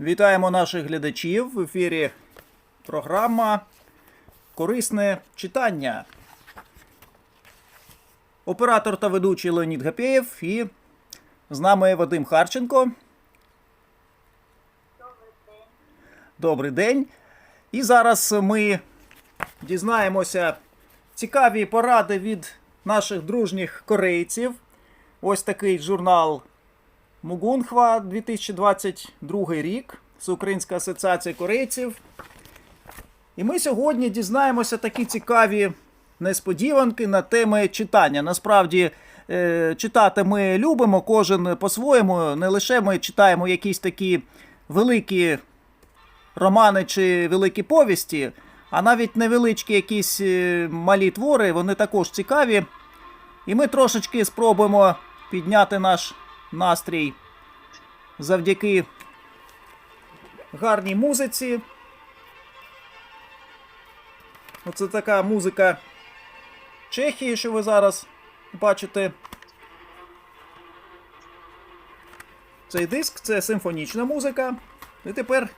Вітаємо наших глядачів в ефірі програма Корисне читання. Оператор та ведучий Леонід Гапєєв і з нами Вадим Харченко. Добрий день. І зараз ми дізнаємося цікаві поради від наших дружніх корейців. Ось такий журнал Мугунхва 2022 рік. Всеукраїнська асоціація корейців. І ми сьогодні дізнаємося такі цікаві несподіванки на теми читання. Насправді, е, читати ми любимо, кожен по-своєму. Не лише ми читаємо якісь такі великі романи чи великі повісті, а навіть невеличкі якісь е, малі твори, вони також цікаві. І ми трошечки спробуємо підняти наш настрій завдяки гарній музиці. Оце така музика Чехії, що ви зараз бачите. Цей диск це симфонічна музика. І тепер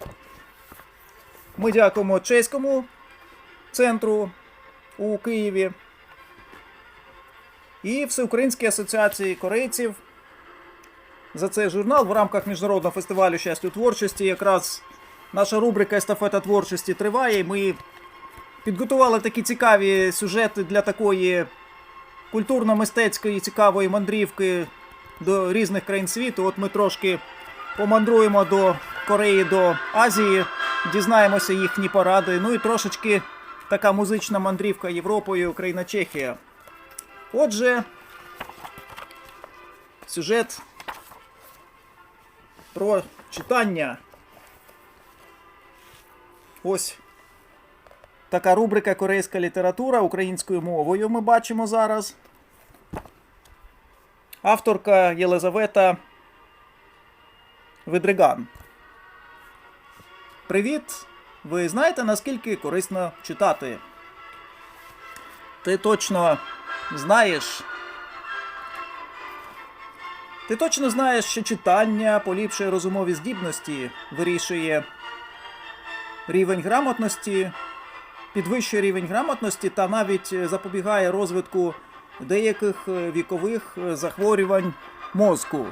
ми дякуємо чеському центру у Києві і Всеукраїнській асоціації корейців за цей журнал в рамках міжнародного фестивалю щастя творчості. Якраз наша рубрика Естафета творчості триває. Ми підготували такі цікаві сюжети для такої культурно-мистецької цікавої мандрівки до різних країн світу. От ми трошки помандруємо до Кореї, до Азії, дізнаємося їхні поради. Ну і трошечки така музична мандрівка Європою, Україна, Чехія. Отже, сюжет про читання. Ось така рубрика Корейська література українською мовою ми бачимо зараз. Авторка Єлизавета Видриган. Привіт! Ви знаєте, наскільки корисно читати? Ти точно знаєш. Ти точно знаєш, що читання поліпшує розумові здібності, вирішує рівень грамотності, підвищує рівень грамотності та навіть е, запобігає розвитку деяких е, вікових е, захворювань мозку.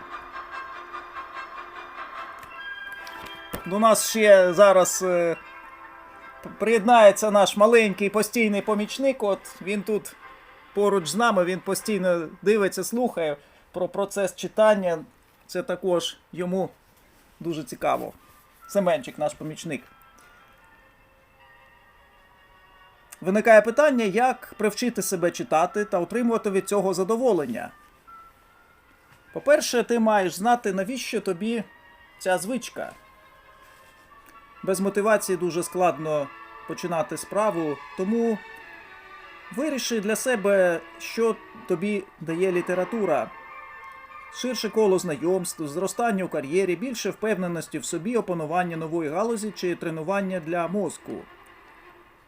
До нас ще зараз приєднається наш маленький постійний помічник. От він тут поруч з нами, він постійно дивиться, слухає про процес читання. Це також йому дуже цікаво. Семенчик, наш помічник. Виникає питання, як привчити себе читати та отримувати від цього задоволення. По-перше, ти маєш знати, навіщо тобі ця звичка. Без мотивації дуже складно починати справу, тому виріши для себе, що тобі дає література. Ширше коло знайомств, зростання у кар'єрі, більше впевненості в собі, опанування нової галузі чи тренування для мозку.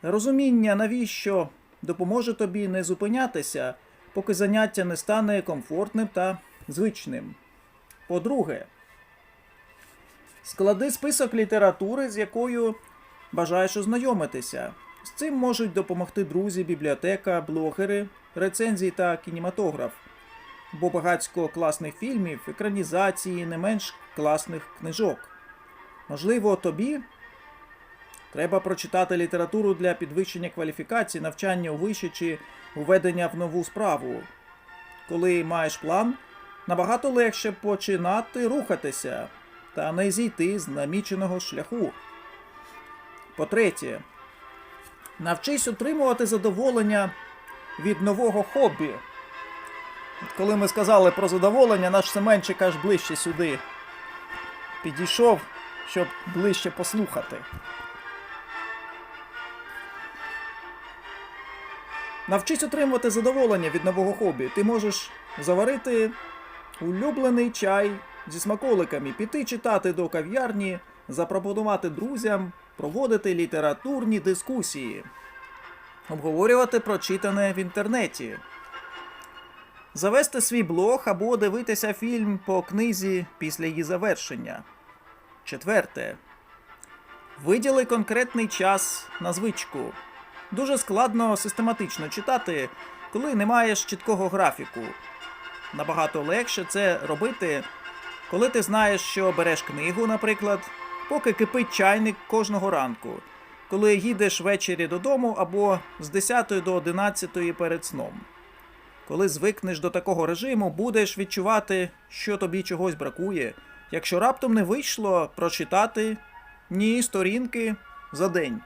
Розуміння, навіщо допоможе тобі не зупинятися, поки заняття не стане комфортним та звичним. По-друге, склади список літератури, з якою бажаєш ознайомитися. З цим можуть допомогти друзі, бібліотека, блогери, рецензії та кінематограф. Бо багатько класних фільмів, екранізації, не менш класних книжок. Можливо, тобі Треба прочитати літературу для підвищення кваліфікації, навчання у виші чи введення в нову справу. Коли маєш план, набагато легше починати рухатися та не зійти з наміченого шляху. По-третє, навчись отримувати задоволення від нового хобі. Коли ми сказали про задоволення, наш Семенчик аж ближче сюди підійшов, щоб ближче послухати. Навчись отримувати задоволення від нового хобі. Ти можеш заварити улюблений чай зі смаколиками, піти читати до кав'ярні, запропонувати друзям, проводити літературні дискусії, обговорювати прочитане в інтернеті, завести свій блог або дивитися фільм по книзі після її завершення. Четверте. Виділи конкретний час на звичку. Дуже складно систематично читати, коли не маєш чіткого графіку. Набагато легше це робити, коли ти знаєш, що береш книгу, наприклад, поки кипить чайник кожного ранку, коли їдеш ввечері додому або з 10 до 11 перед сном. Коли звикнеш до такого режиму, будеш відчувати, що тобі чогось бракує, якщо раптом не вийшло прочитати ні сторінки за день.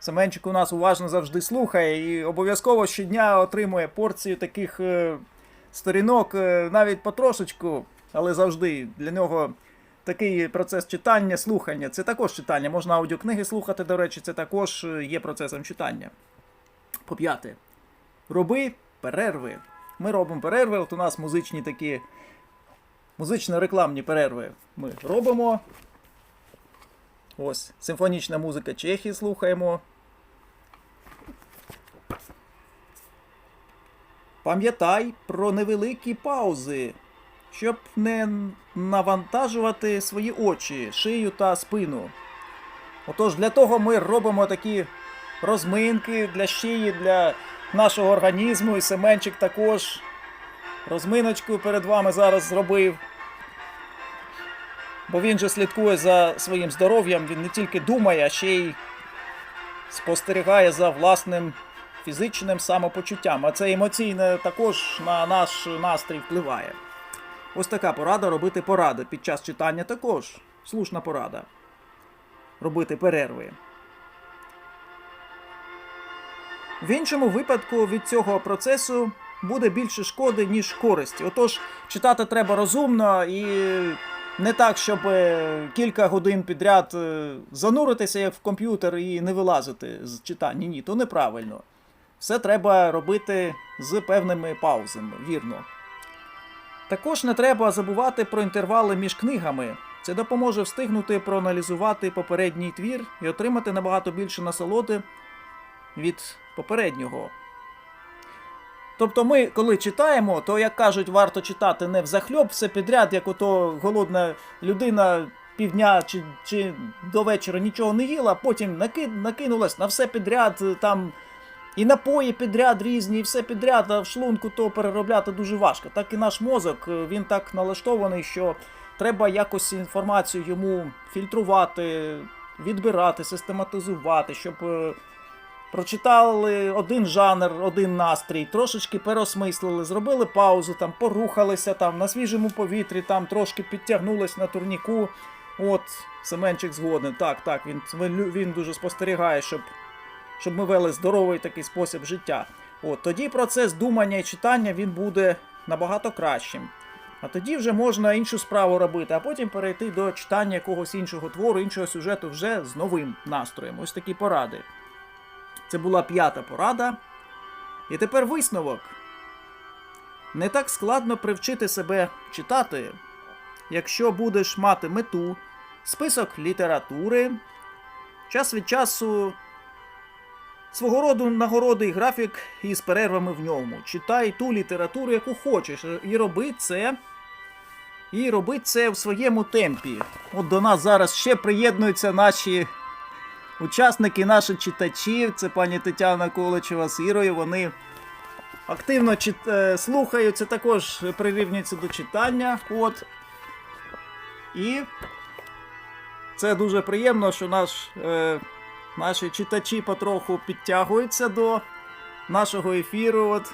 Семенчик у нас уважно завжди слухає і обов'язково щодня отримує порцію таких е, сторінок, е, навіть потрошечку, але завжди для нього такий процес читання, слухання. Це також читання. Можна аудіокниги слухати, до речі, це також е, є процесом читання. По п'яте. Роби перерви. Ми робимо перерви, от у нас музичні такі музично-рекламні перерви. Ми робимо. Ось, симфонічна музика Чехії слухаємо. Пам'ятай про невеликі паузи, щоб не навантажувати свої очі, шию та спину. Отож, для того ми робимо такі розминки для шиї, для нашого організму, і Семенчик також розминочку перед вами зараз зробив. Бо він же слідкує за своїм здоров'ям, він не тільки думає, а ще й спостерігає за власним фізичним самопочуттям. А це емоційне також на наш настрій впливає. Ось така порада робити поради. Під час читання також слушна порада. Робити перерви. В іншому випадку від цього процесу буде більше шкоди, ніж користі. Отож, читати треба розумно і не так, щоб е, кілька годин підряд е, зануритися як в комп'ютер і не вилазити з читання. Ні, то неправильно. Все треба робити з певними паузами, вірно. Також не треба забувати про інтервали між книгами. Це допоможе встигнути проаналізувати попередній твір і отримати набагато більше насолоди від попереднього. Тобто ми, коли читаємо, то, як кажуть, варто читати не взахльоб все підряд, як ото голодна людина півдня чи, чи до вечора нічого не їла, потім наки, накинулась на все підряд, там і напої підряд різні, і все підряд, а в шлунку то переробляти дуже важко. Так і наш мозок, він так налаштований, що треба якось інформацію йому фільтрувати, відбирати, систематизувати, щоб. Прочитали один жанр, один настрій, трошечки переосмислили, зробили паузу, там, порухалися там, на свіжому повітрі, там трошки підтягнулись на турніку. От, Семенчик згоден. Так, так, він, він дуже спостерігає, щоб, щоб ми вели здоровий такий спосіб життя. От, тоді процес думання і читання він буде набагато кращим. А тоді вже можна іншу справу робити, а потім перейти до читання якогось іншого твору, іншого сюжету вже з новим настроєм. Ось такі поради. Це була п'ята порада. І тепер висновок. Не так складно привчити себе читати, якщо будеш мати мету, список літератури, час від часу свого роду нагороди і графік із перервами в ньому. Читай ту літературу, яку хочеш, і роби це. І роби це в своєму темпі. От до нас зараз ще приєднуються наші Учасники, наші читачі, це пані Тетяна Количева з Ірою, вони активно чит... е, слухають, це також прирівнюється до читання. От. І це дуже приємно, що наш, е, наші читачі потроху підтягуються до нашого ефіру. От.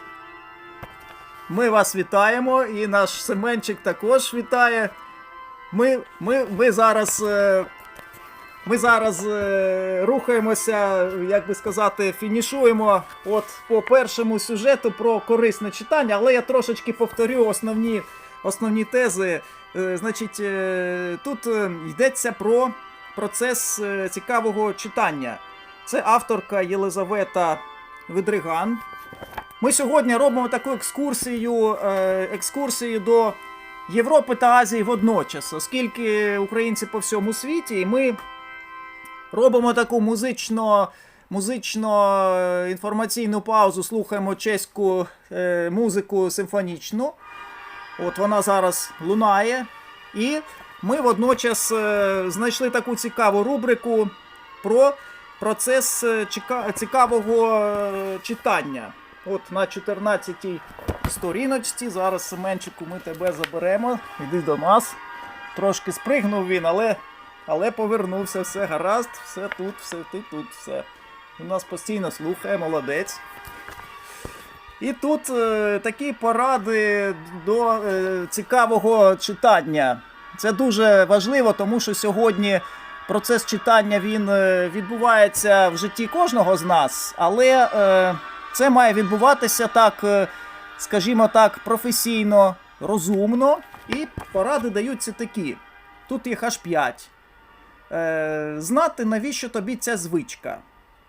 Ми вас вітаємо, і наш Семенчик також вітає. Ми, ми, ми зараз. Е, ми зараз е, рухаємося, як би сказати, фінішуємо от по першому сюжету про корисне читання, але я трошечки повторю основні, основні тези. Е, значить, е, тут е, йдеться про процес е, цікавого читання. Це авторка Єлизавета Видриган. Ми сьогодні робимо таку екскурсію, е, екскурсію до Європи та Азії водночас, оскільки українці по всьому світі, і ми робимо таку музично. Музично е, інформаційну паузу, слухаємо чеську е, музику симфонічну. От вона зараз лунає. І ми водночас е, знайшли таку цікаву рубрику про процес е, чека- цікавого е, читання. От на 14-й сторіночці. Зараз Семенчику ми тебе заберемо. Іди до нас. Трошки спригнув він, але, але повернувся, все гаразд, все тут, все ти тут, все. Він нас постійно слухає, молодець. І тут е, такі поради до е, цікавого читання. Це дуже важливо, тому що сьогодні процес читання він е, відбувається в житті кожного з нас, але е, це має відбуватися так, е, скажімо так, професійно, розумно. І поради даються такі. Тут їх аж 5. Е, знати, навіщо тобі ця звичка.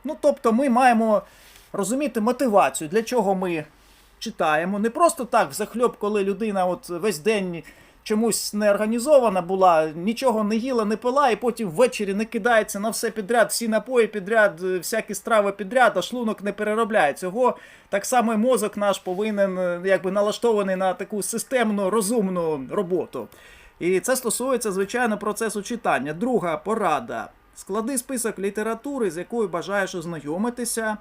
Ну, тобто, ми маємо розуміти мотивацію, для чого ми читаємо. Не просто так, захльоп, коли людина от весь день чомусь не організована була, нічого не їла, не пила, і потім ввечері не кидається на все підряд, всі напої підряд, е, всякі страви підряд, а шлунок не переробляє. Цього так само і мозок наш повинен е, якби налаштований на таку системну, розумну роботу. І це стосується, звичайно, процесу читання. Друга порада. Склади список літератури, з якою бажаєш ознайомитися.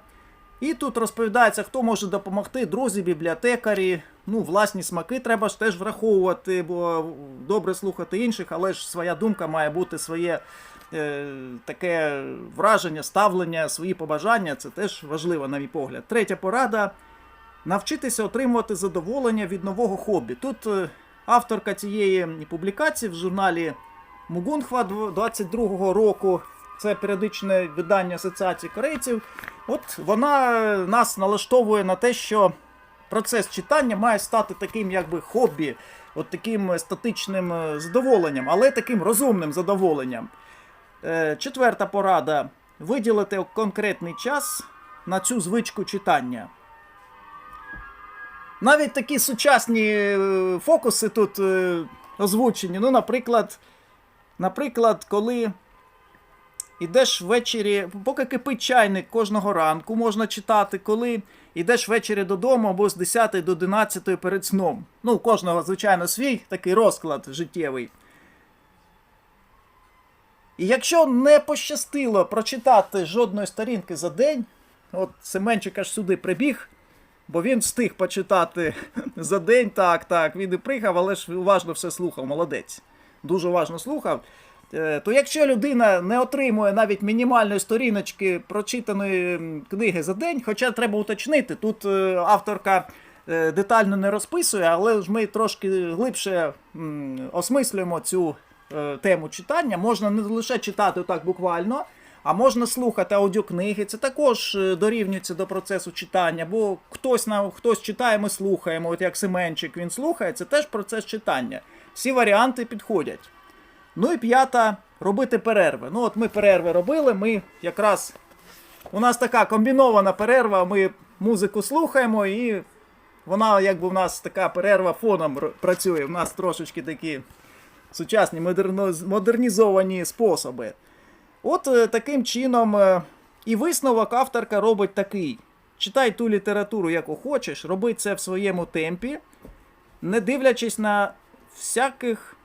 І тут розповідається, хто може допомогти, друзі, бібліотекарі. Ну, власні смаки треба ж теж враховувати, бо добре слухати інших, але ж своя думка має бути своє е, таке враження, ставлення, свої побажання. Це теж важливо, на мій погляд. Третя порада навчитися отримувати задоволення від нового хобі. Тут е, авторка цієї публікації в журналі Мугунхва 22-го року. Це періодичне видання Асоціації корейців. От вона е, нас налаштовує на те, що процес читання має стати таким, якби хобі, от таким статичним е, задоволенням, але таким розумним задоволенням. Е, Четверта порада: виділити конкретний час на цю звичку читання. Навіть такі сучасні е, фокуси тут е, озвучені. Ну, наприклад, наприклад, коли ідеш ввечері, поки кипить чайник кожного ранку, можна читати, коли йдеш ввечері додому або з 10 до 11 перед сном. Ну, у кожного, звичайно, свій такий розклад життєвий. І якщо не пощастило прочитати жодної сторінки за день, от Семенчик аж сюди прибіг, бо він встиг почитати за день, так, так, він і пригав, але ж уважно все слухав, молодець. Дуже уважно слухав. Е, То якщо людина не отримує навіть мінімальної сторіночки прочитаної книги за день, хоча треба уточнити, тут е, авторка е, детально не розписує, але ж ми трошки глибше осмислюємо цю тему читання. Можна не лише читати так буквально, а можна слухати аудіокниги. Це також е, дорівнюється до процесу читання, бо хтось на хтось читає, ми слухаємо. От як Семенчик він слухає, це теж процес читання. Всі варіанти підходять. Ну і п'ята робити перерви. Ну, от ми перерви робили. Ми якраз у нас така комбінована перерва. Ми музику слухаємо, і вона, якби у нас така перерва фоном працює. У нас трошечки такі сучасні модернізовані способи. От е, таким чином е, і висновок авторка робить такий: читай ту літературу, яку хочеш, роби це в своєму темпі, не дивлячись на всяких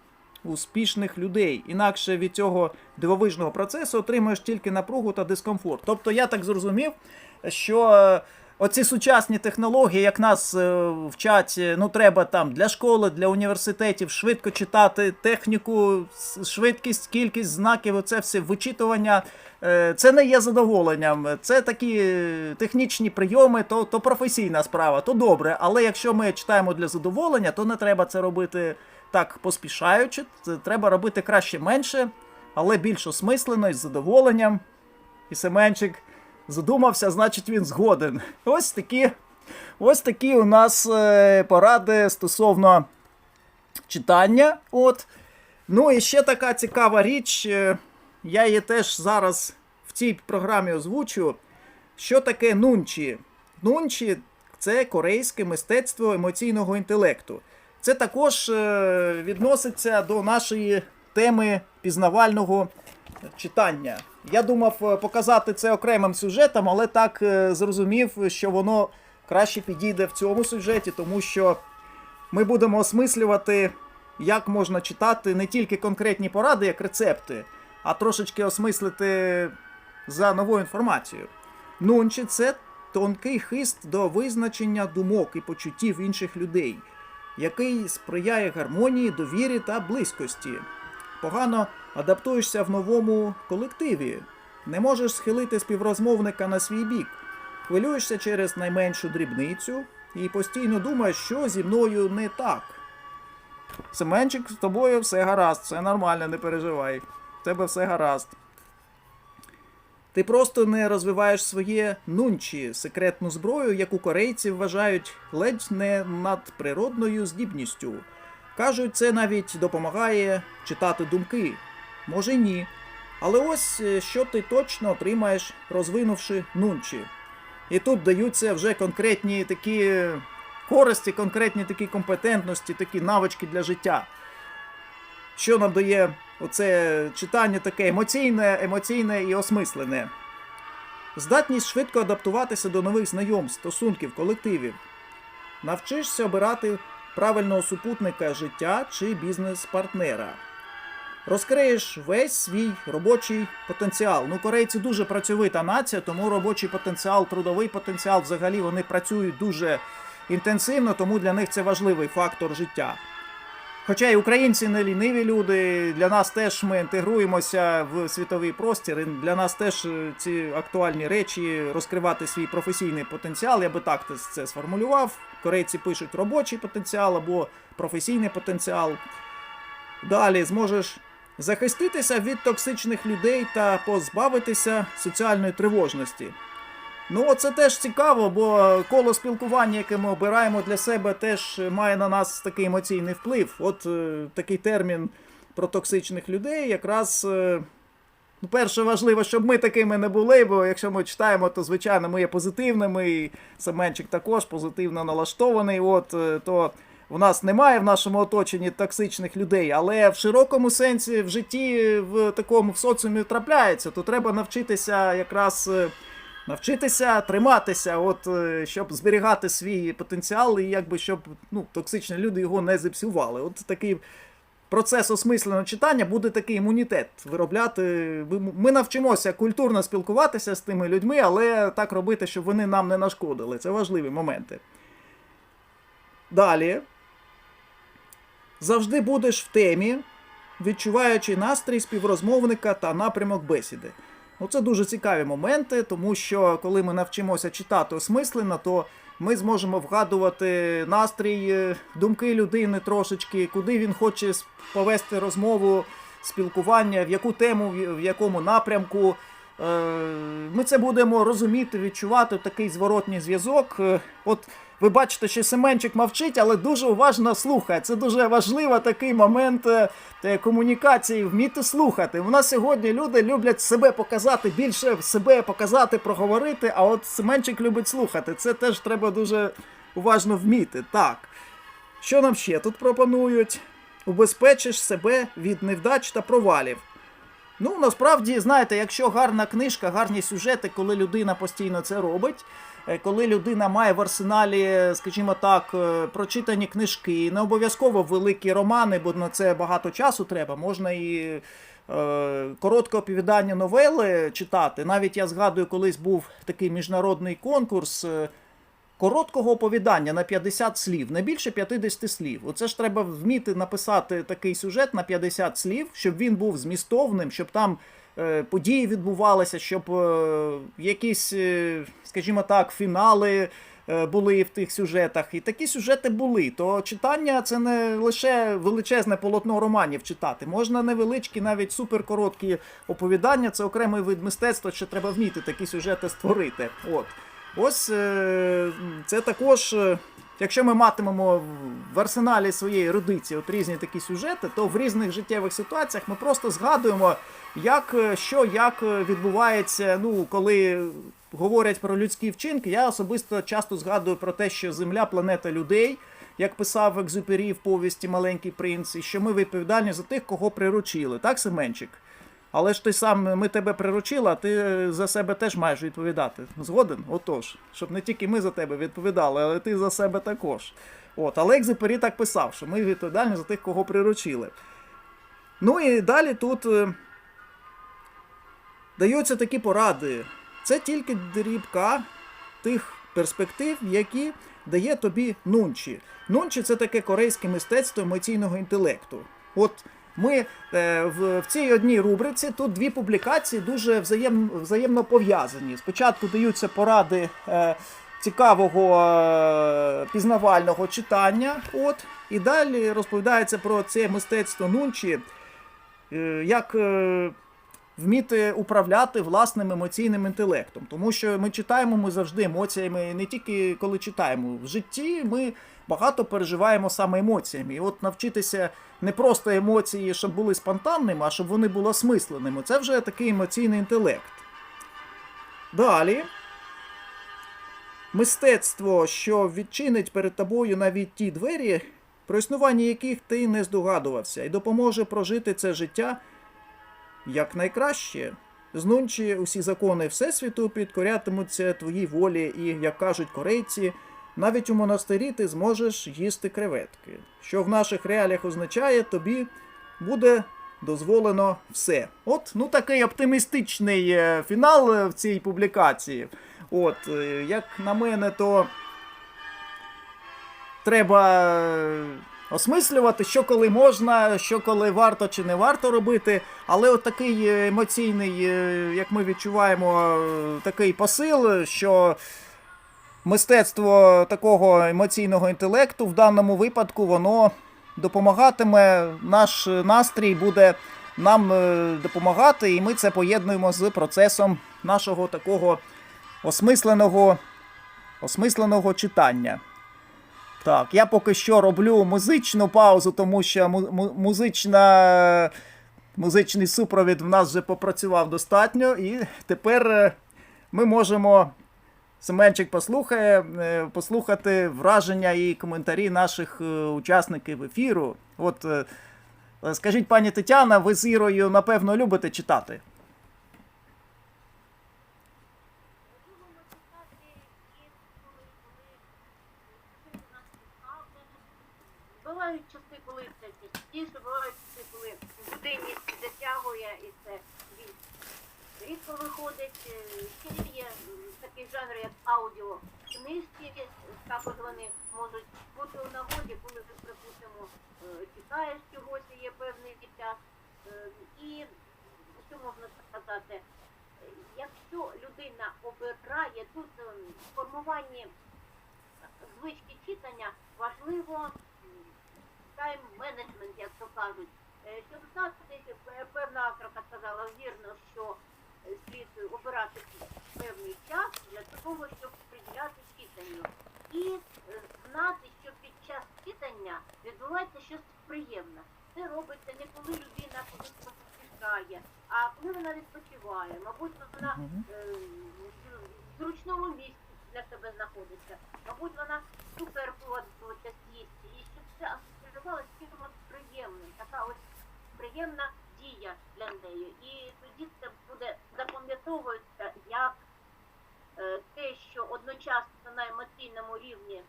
успішних людей. Інакше від цього дивовижного процесу отримуєш тільки напругу та дискомфорт. Тобто я так зрозумів, що е, оці сучасні технології, як нас е, вчать, ну треба там для школи, для університетів швидко читати техніку, швидкість, кількість знаків, оце все вичитування. е, Це не є задоволенням. Це такі е, технічні прийоми, то, то професійна справа, то добре. Але якщо ми читаємо для задоволення, то не треба це робити так поспішаючи. Це треба робити краще менше, але більш осмислено і з задоволенням. І Семенчик задумався, значить він згоден. Ось такі, ось такі у нас е, поради стосовно читання. От. Ну і ще така цікава річ. е, Я її теж зараз в цій програмі озвучу. Що таке нунчі? Нунчі це корейське мистецтво емоційного інтелекту. Це також е, відноситься до нашої теми пізнавального читання. Я думав е, показати це окремим сюжетом, але так е, зрозумів, що воно краще підійде в цьому сюжеті, тому що ми будемо осмислювати як можна читати не тільки конкретні поради, як рецепти, а трошечки осмислити за новою інформацією. Нунчі це тонкий хист до визначення думок і почуттів інших людей, який сприяє гармонії, довірі та близькості. Погано адаптуєшся в новому колективі, не можеш схилити співрозмовника на свій бік, хвилюєшся через найменшу дрібницю і постійно думаєш, що зі мною не так. Семенчик, з тобою все гаразд, все нормально, не переживай. В тебе все гаразд. Ти просто не розвиваєш своє нунчі, секретну зброю, яку корейці вважають ледь не надприродною здібністю. Кажуть, це навіть допомагає читати думки. Може ні. Але ось е, що ти точно отримаєш, розвинувши нунчі. І тут даються вже конкретні такі користі, конкретні такі компетентності, такі навички для життя. Що нам дає оце читання таке емоційне, емоційне і осмислене. Здатність швидко адаптуватися до нових знайомств, стосунків, колективів. Навчишся обирати правильного супутника життя чи бізнес-партнера. Розкриєш весь свій робочий потенціал. Ну, корейці дуже працьовита нація, тому робочий потенціал, трудовий потенціал взагалі вони працюють дуже інтенсивно, тому для них це важливий фактор життя. Хоча і українці не ліниві люди, для нас теж ми інтегруємося в світовий простір. і Для нас теж е, ці актуальні речі розкривати свій професійний потенціал. Я би так це- це сформулював. Корейці пишуть робочий потенціал або професійний потенціал. Далі зможеш захиститися від токсичних людей та позбавитися соціальної тривожності. Ну, це теж цікаво, бо коло спілкування, яке ми обираємо для себе, теж має на нас такий емоційний вплив. От е, такий термін про токсичних людей, якраз. Е, ну, перше важливо, щоб ми такими не були, бо якщо ми читаємо, то звичайно ми є позитивними, і Семенчик також позитивно налаштований. От, е, то у нас немає в нашому оточенні токсичних людей, але в широкому сенсі в житті в такому в соціумі трапляється, то треба навчитися якраз. е, Навчитися триматися, от е, щоб зберігати свій потенціал, і якби щоб ну, токсичні люди його не зіпсували. От такий процес осмисленого читання буде такий імунітет виробляти. Ми навчимося культурно спілкуватися з тими людьми, але так робити, щоб вони нам не нашкодили. Це важливі моменти. Далі. Завжди будеш в темі, відчуваючи настрій співрозмовника та напрямок бесіди. Ну, це дуже цікаві моменти, тому що коли ми навчимося читати осмислено, то ми зможемо вгадувати настрій, е, думки людини трошечки, куди він хоче повести розмову, спілкування, в яку тему, в якому напрямку. Е, Ми це будемо розуміти, відчувати такий зворотній зв'язок. Е, От ви бачите, що Семенчик мовчить, але дуже уважно слухає. Це дуже важливий такий момент е, комунікації, вміти слухати. У нас сьогодні люди люблять себе показати, більше себе показати, проговорити, а от Семенчик любить слухати. Це теж треба дуже уважно вміти. Так. Що нам ще тут пропонують? Убезпечиш себе від невдач та провалів. Ну, насправді, знаєте, якщо гарна книжка, гарні сюжети, коли людина постійно це робить, коли людина має в арсеналі, скажімо так, е, прочитані книжки, не обов'язково великі романи, бо на це багато часу треба, можна і. е, Коротке оповідання новели читати. Навіть я згадую, колись був такий міжнародний конкурс е, короткого оповідання на 50 слів, не більше 50 слів. Оце ж треба вміти написати такий сюжет на 50 слів, щоб він був змістовним, щоб там е, події відбувалися, щоб е, якісь, е, скажімо так, фінали. е, Були в тих сюжетах, і такі сюжети були. То читання це не лише величезне полотно романів читати. Можна невеличкі, навіть суперкороткі оповідання. Це окремий вид мистецтва, що треба вміти такі сюжети створити. От. Ось е, це також, е, якщо ми матимемо в- арсеналі своєї ерудиції от різні такі сюжети, то в різних життєвих ситуаціях ми просто згадуємо, як е, що як е, відбувається, ну коли говорять про людські вчинки. Я особисто часто згадую про те, що Земля планета людей. Як писав Екзюпері в повісті Маленький принц, і що ми відповідальні за тих, кого приручили, так, Семенчик? Але ж ти сам ми тебе приручили, а ти е, за себе теж маєш відповідати. Згоден? Отож, щоб не тільки ми за тебе відповідали, але ти за себе також. От, але Екзепері так писав, що ми відповідальні за тих, кого приручили. Ну і далі тут даються такі поради. Це тільки дрібка тих перспектив, які дає тобі нунчі. Нунчі це таке корейське мистецтво емоційного інтелекту. От ми е, в, в цій одній рубриці тут дві публікації дуже взаєм, взаємно пов'язані. Спочатку даються поради е, цікавого е, пізнавального читання, от, і далі розповідається про це мистецтво нунчі, е, як е, вміти управляти власним емоційним інтелектом. Тому що ми читаємо ми завжди емоціями, не тільки коли читаємо. В житті ми багато переживаємо саме емоціями. І от навчитися не просто емоції, щоб були спонтанними, а щоб вони були осмисленими. Це вже такий емоційний інтелект. Далі. Мистецтво, що відчинить перед тобою навіть ті двері, про існування яких ти не здогадувався, і допоможе прожити це життя якнайкраще. Знунчі усі закони Всесвіту підкорятимуться твоїй волі, і, як кажуть корейці, навіть у монастирі ти зможеш їсти креветки, що в наших реаліях означає, тобі буде дозволено все. От, ну такий оптимістичний е, фінал е, в цій публікації. От, е, як на мене, то треба осмислювати, що коли можна, що коли варто чи не варто робити. Але от такий емоційний, е, як ми відчуваємо, е, такий посил, що мистецтво такого емоційного інтелекту в даному випадку воно допомагатиме, наш настрій буде нам е, допомагати, і ми це поєднуємо з процесом нашого такого осмисленого, осмисленого читання. Так, я поки що роблю музичну паузу, тому що му- му- музична, музичний супровід в нас вже попрацював достатньо, і тепер е, ми можемо. Семенчик послухає, е, послухати враження і коментарі наших е, учасників ефіру. От скажіть, пані Тетяна, ви з Ірою, напевно, любите читати? Бувають часи, коли це частіше, бувають часи, коли буденність затягує і це більш рідко виходить. Е, Ще є м, такий жанр, як аудіокнижки. Також вони можуть бути у нагоді, коли ти, припустимо, е, читаєш чогось, є певний час. Е, І що можна сказати? Е, Якщо людина обирає тут в формуванні звички читання важливо тайм-менеджмент, як то кажуть. Е, Щоб знати, е, певна авторка сказала вірно, що е, слід обирати певний час для того, щоб приділяти читанню. І е, знати, що під час читання відбувається щось приємне. Це робиться не коли людина кудись поспішає, а коли вона відпочиває. Мабуть, вона е, в зручному місці для себе знаходиться. Мабуть, вона суперфлуа час їсть. І щоб це асоціювалося чимось приємним. Така ось приємна дія для неї. І тоді це буде запам'ятовується як е, те, що одночасно на емоційному рівні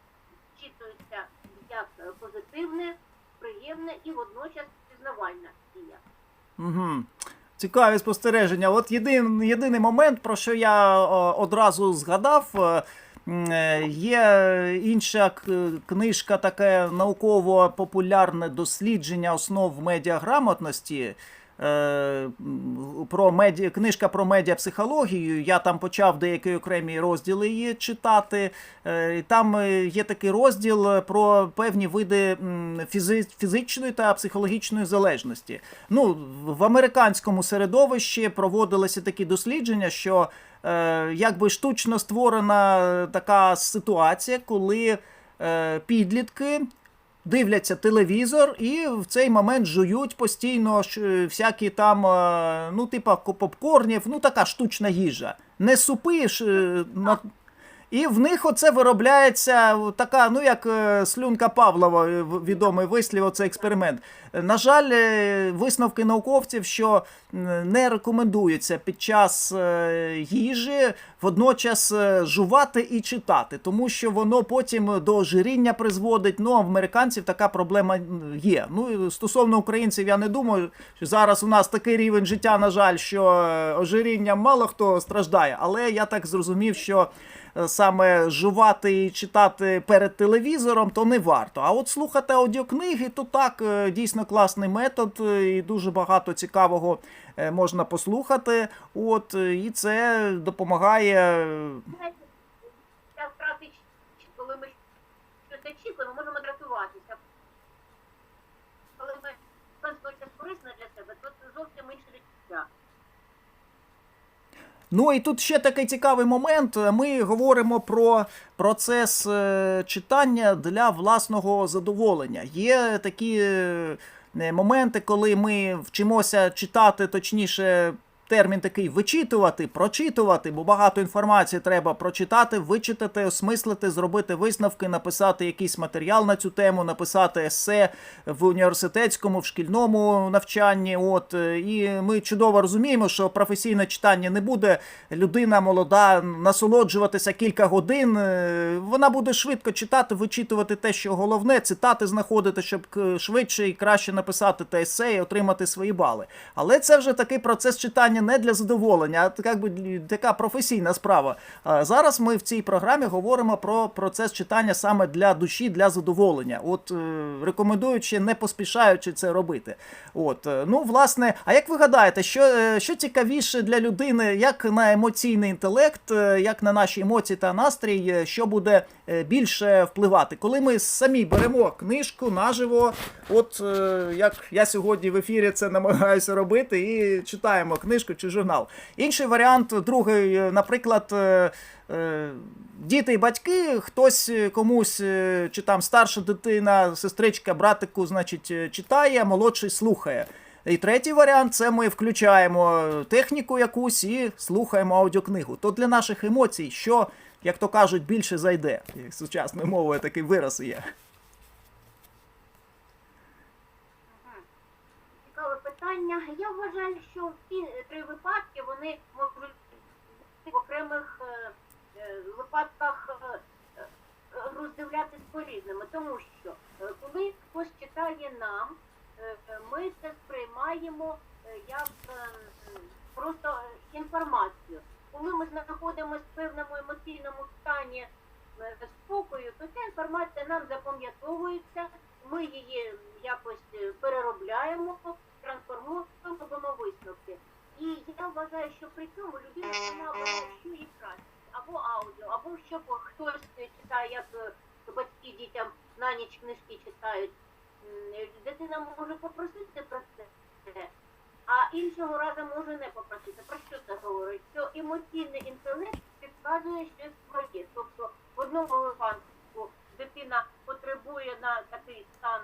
вчитується як позитивне, приємне і водночас пізнавальна дія. Угу. Цікаві спостереження. От єдин, єдиний момент, про що я одразу згадав, е, е, є інша книжка, таке науково-популярне дослідження основ медіаграмотності. Е, Про меді... Книжка про медіапсихологію. Я там почав деякі окремі розділи її читати. Е, і Там е, є такий розділ про певні види фізи... фізичної та психологічної залежності. Ну, в американському середовищі проводилися такі дослідження, що якби штучно створена така ситуація, коли підлітки дивляться телевізор і в цей момент жують постійно ш- всякі там, е, ну, типа ко- попкорнів, ну така штучна їжа. Не супи ж, е, на... І в них оце виробляється така, ну як е, слюнка Павлова, е, відомий вислів, оцей експеримент. Е, На жаль, е, висновки науковців, що не рекомендується під час е, їжі водночас е, жувати і читати, тому що воно потім до ожиріння призводить. Ну а в американців така проблема є. Ну стосовно українців, я не думаю, що зараз у нас такий рівень життя, на жаль, що е, ожирінням мало хто страждає, але я так зрозумів, що е, саме жувати і читати перед телевізором, то не варто. А от слухати аудіокниги, то так, е, дійсно класний метод, е, і дуже багато цікавого е, можна послухати. От, е, і це допомагає. е, коли ми щось очікуємо, можемо дратуватися. Коли ми щось корисне для себе, то це зовсім інше відчуття. Ну і тут ще такий цікавий момент. Ми говоримо про процес е, читання для власного задоволення. Є такі е, моменти, коли ми вчимося читати, точніше. Термін такий вичитувати, прочитувати, бо багато інформації треба прочитати, вичитати, осмислити, зробити висновки, написати якийсь матеріал на цю тему, написати есе в університетському, в шкільному навчанні. От е, і ми чудово розуміємо, що професійне читання не буде людина молода насолоджуватися кілька годин. е, Вона буде швидко читати, вичитувати те, що головне, цитати знаходити, щоб швидше і краще написати те есе і отримати свої бали. Але це вже такий процес читання не для задоволення, а як би така професійна справа. Зараз ми в цій програмі говоримо про процес читання саме для душі, для задоволення. От е, рекомендуючи, не поспішаючи це робити. От е, ну власне, а як ви гадаєте, що, е, що цікавіше для людини, як на емоційний інтелект, як на наші емоції та настрій, що буде більше впливати, коли ми самі беремо книжку наживо, от як я сьогодні в ефірі це намагаюся робити, і читаємо книжку чи журнал. Інший варіант, другий, е, наприклад. е, е, Діти і батьки, хтось комусь, чи там старша дитина, сестричка, братику, значить, читає, молодший слухає. І третій варіант це ми включаємо техніку якусь і слухаємо аудіокнигу. То для наших емоцій, що, як то кажуть, більше зайде. Сучасною мовою такий вираз є. Питання. Я вважаю, що всі три випадки вони можуть в окремих е, е, випадках е, е, по-різному, тому що е, коли хтось читає нам, е, е, ми це сприймаємо е, як е, просто е, інформацію. Коли ми знаходимося в певному емоційному стані е, спокою, то ця інформація нам запам'ятовується, ми її якось е, переробляємо, трансформуємо, робимо висновки. І я вважаю, що при цьому людина вона що їй краще, або аудіо, або щоб хтось читає, як батьки дітям на ніч книжки читають. Дитина може попросити про це, а іншого разу може не попросити. Про що це говорить? Що емоційний інтелект підказує щось своє. Тобто в одному випадку дитина потребує на такий стан,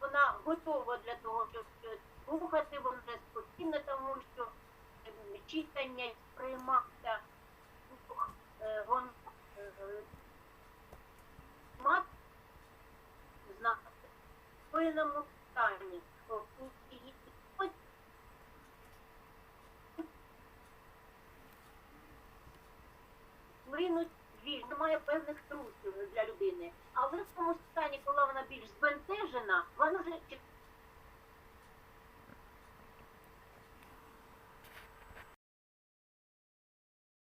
вона готова для того, щоб щось слухати, вона спокійна, тому що ем, читання і сприймати е, е, мат знати в певному стані. О, вільно, немає певних трусів для людини. Але в тому стані, коли вона більш збентежена, вона вже